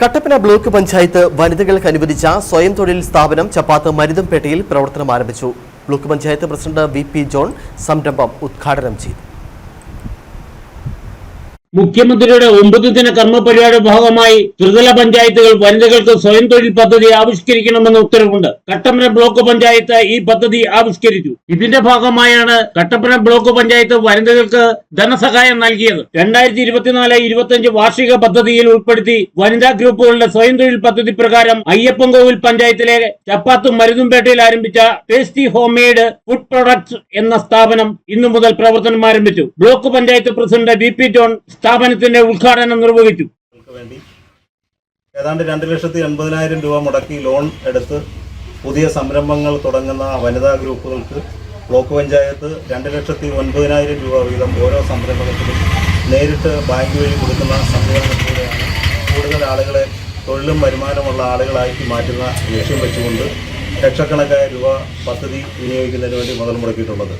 Kattappana block panchayat വനിതകൾക്ക് അനുവദിച്ച സ്വയം തൊഴിൽ സ്ഥാപനം ചപ്പാത്ത് മരുതംപേട്ടയിൽ പ്രവർത്തനം ആരംഭിച്ചു. Block panchayat president V P John സംരംഭം ഉദ്ഘാടനം ചെയ്തു. മുഖ്യമന്ത്രിയുടെ ഒമ്പത് ദിന കർമ്മ പരിപാടിയുടെ ഭാഗമായി ത്രിതല പഞ്ചായത്തുകൾ വനിതകൾക്ക് സ്വയം തൊഴിൽ പദ്ധതി ആവിഷ്കരിക്കണമെന്ന ഉത്തരവുണ്ട്. കട്ടപ്പന ബ്ലോക്ക് പഞ്ചായത്ത് ഈ പദ്ധതി ആവിഷ്കരിച്ചു. ഇതിന്റെ ഭാഗമായാണ് കട്ടപ്പന ബ്ലോക്ക് പഞ്ചായത്ത് വനിതകൾക്ക് ധനസഹായം നൽകിയത്. രണ്ടായിരത്തി ഇരുപത്തിനാല് ഇരുപത്തിയഞ്ച് വാർഷിക പദ്ധതിയിൽ ഉൾപ്പെടുത്തി വനിതാ ഗ്രൂപ്പുകളുടെ സ്വയം തൊഴിൽ പദ്ധതി പ്രകാരം അയ്യപ്പൻകോവിൽ പഞ്ചായത്തിലെ ചപ്പാത്തും മരുതുംപേട്ടയിൽ ആരംഭിച്ച tasty home made food products എന്ന സ്ഥാപനം ഇന്നു മുതൽ പ്രവർത്തനം ആരംഭിച്ചു. Block panchayat president V P John സ്ഥാപനത്തിന്റെ ഉദ്ഘാടനം നിർവഹിച്ചു. ഏതാണ്ട് രണ്ട് ലക്ഷത്തി എൺപതിനായിരം രൂപ മുടക്കി ലോൺ എടുത്ത് പുതിയ സംരംഭങ്ങൾ തുടങ്ങുന്ന വനിതാ ഗ്രൂപ്പുകൾക്ക് ബ്ലോക്ക് പഞ്ചായത്ത് രണ്ട് ലക്ഷത്തി ഒൻപതിനായിരം രൂപ വീതം ഓരോ സംരംഭത്തിലും നേരിട്ട് ബാങ്ക് വഴി കൊടുക്കുന്ന സംവിധാനത്തിലൂടെയാണ് കൂടുതൽ ആളുകളെ തൊഴിലും വരുമാനമുള്ള ആളുകളാക്കി മാറ്റുന്ന ലക്ഷ്യം വെച്ചുകൊണ്ട് ലക്ഷക്കണക്കായ രൂപ പദ്ധതി വിനിയോഗിക്കുന്നതിന് വേണ്ടി മുതൽ മുടക്കിയിട്ടുള്ളത്.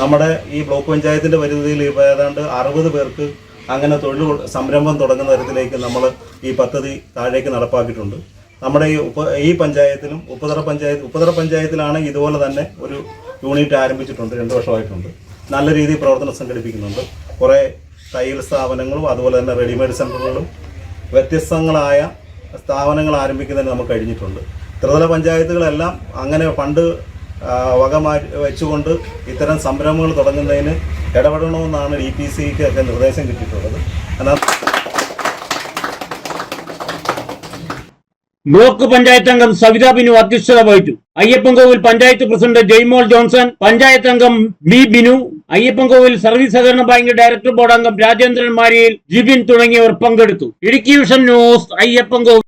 നമ്മുടെ ഈ ബ്ലോക്ക് പഞ്ചായത്തിന്റെ പരിധിയിൽ ഏതാണ്ട് അറുപത് പേർക്ക് അങ്ങനെ തൊഴിൽ സംരംഭം തുടങ്ങുന്ന തരത്തിലേക്ക് നമ്മൾ ഈ പദ്ധതി താഴേക്ക് നടപ്പാക്കിയിട്ടുണ്ട്. നമ്മുടെ ഈ ഉപ ഈ പഞ്ചായത്തിലും ഉപതറ പഞ്ചായത്ത് ഉപതറ പഞ്ചായത്തിലാണ് ഇതുപോലെ തന്നെ ഒരു യൂണിറ്റ് ആരംഭിച്ചിട്ടുണ്ട് രണ്ട് വർഷമായിട്ടുണ്ട്. നല്ല രീതിയിൽ പ്രവർത്തനം സംഘടിപ്പിക്കുന്നുണ്ട്. കുറേ തയ്യൽ സ്ഥാപനങ്ങളും അതുപോലെ തന്നെ റെഡിമെയ്ഡ് സെന്ററുകളും വ്യത്യസ്തങ്ങളായ സ്ഥാപനങ്ങൾ ആരംഭിക്കുന്നതിന് നമുക്ക് കഴിഞ്ഞിട്ടുണ്ട്. ത്രിതല പഞ്ചായത്തുകളെല്ലാം അങ്ങനെ ഫണ്ട് വക വെച്ചുകൊണ്ട് ഇത്തരം സംരംഭങ്ങൾ തുടങ്ങുന്നതിന് ഇടപെടണമെന്നാണ് ഡി പി സിക്ക് ഒക്കെ നിർദ്ദേശം കിട്ടിയിട്ടുള്ളത്. ബ്ലോക്ക് പഞ്ചായത്ത് അംഗം സവിത ബിനു അധ്യക്ഷത വഹിച്ചു. അയ്യപ്പൻകോവിൽ പഞ്ചായത്ത് പ്രസിഡന്റ് ജയ്മോൾ ജോൺസൺ പഞ്ചായത്ത് അംഗം ബി ബിനു അയ്യപ്പൻകോവിൽ സർവീസ് സഹകരണ ബാങ്ക് ഡയറക്ടർ ബോർഡ് അംഗം രാജേന്ദ്രൻ മാരിയിൽ ജിബിൻ തുടങ്ങിയവർ പങ്കെടുത്തു. Idukki vision news Ayyappankovil.